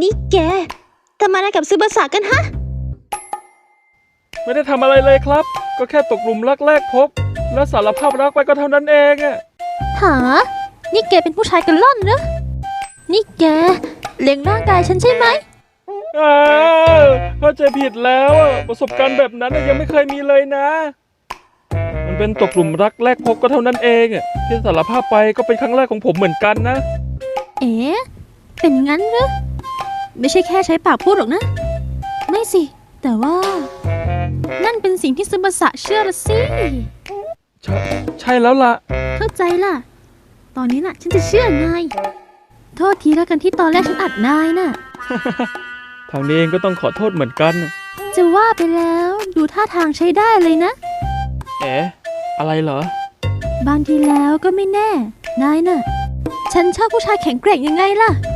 นี่แกทำอะไรกับซูบาสะกันฮะ ไม่ได้ทำอะไรเลยครับ ก็แค่ตกหลุมรักแรกพบ และสารภาพรักไปก็เท่านั้นเองอะหา นี่แกเป็นผู้ชายกันล่อนเหรอ นี่แกเลี้ยงร่างกายฉันใช่ไหมอ้าวเข้าใจผิดแล้วอะประสบการณ์แบบนั้นอะยังไม่เคยมีเลยนะ มันเป็นตกหลุมรักแรกพบก็เท่านั้นเองอะที่สารภาพไปก็เป็นครั้งแรกของผมเหมือนกันนะ เอ๋เป็นงั้นเหรอ ไม่ใช่แค่ใช้ปากพูดหรอกนะ ไม่สิ แต่ว่า นั่นเป็นสิ่งที่ซูบาสะเชื่อละสิ ใช่ใช่แล้วล่ะ เข้าใจล่ะ ตอนนี้น่ะ ฉันจะเชื่อนาย โทษทีแล้วกันที่ตอนแรกฉันอัดนายน่ะ ทางนี้เองก็ต้องขอโทษเหมือนกันน่ะจะว่าไปแล้วดูท่าทางใช้ได้เลยนะ เอ๋อะไรเหรอ บางทีแล้วก็ไม่แน่ นายน่ะ ฉันชอบผู้ชายแข็งแกร่งยังไงล่ะช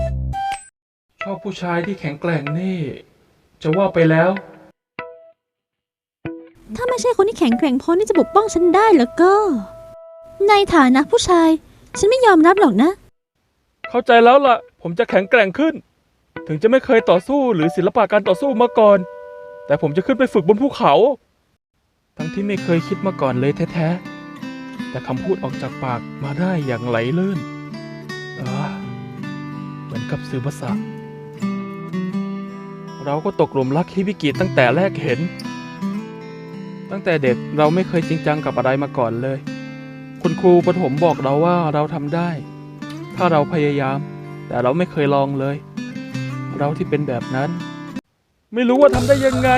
อบผู้ชายที่แข็งแกร่งนี่ จะว่าไปแล้ว ถ้าไม่ใช่คนที่แข็งแกร่งพอที่จะปกป้องฉันได้แล้วก็ ในฐานะผู้ชาย ฉันไม่ยอมรับหรอกนะ เข้าใจแล้วล่ะ ผมจะแข็งแกร่งขึ้น ถึงจะไม่เคยต่อสู้หรือศิลปะการต่อสู้มาก่อน แต่ผมจะขึ้นไปฝึกบนภูเขา ทั้งที่ไม่เคยคิดมาก่อนเลยแท้ๆ แต่คำพูดออกจากปากมาได้อย่างไหลลื่นเออเหมือนกับสื่อภาษา เราก็ตกหลุมรักฮิบิกิตั้งแต่แรกเห็น ตั้งแต่เด็กเราไม่เคยจริงจังกับอะไรมาก่อนเลย คุณครูประถมบอกเราว่าเราทำได้ ถ้าเราพยายาม แต่เราไม่เคยลองเลย เราที่เป็นแบบนั้น ไม่รู้ว่าทำได้ยังไง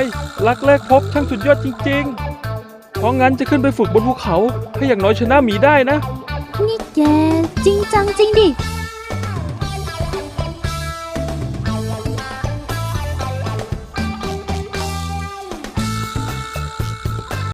รักแรกพบช่างสุดยอดจริง ๆ เพราะงั้นจะขึ้นไปฝึกบนภูเขาให้อย่างน้อยชนะหมีได้นะ นี่แกจริงจังจริงดิ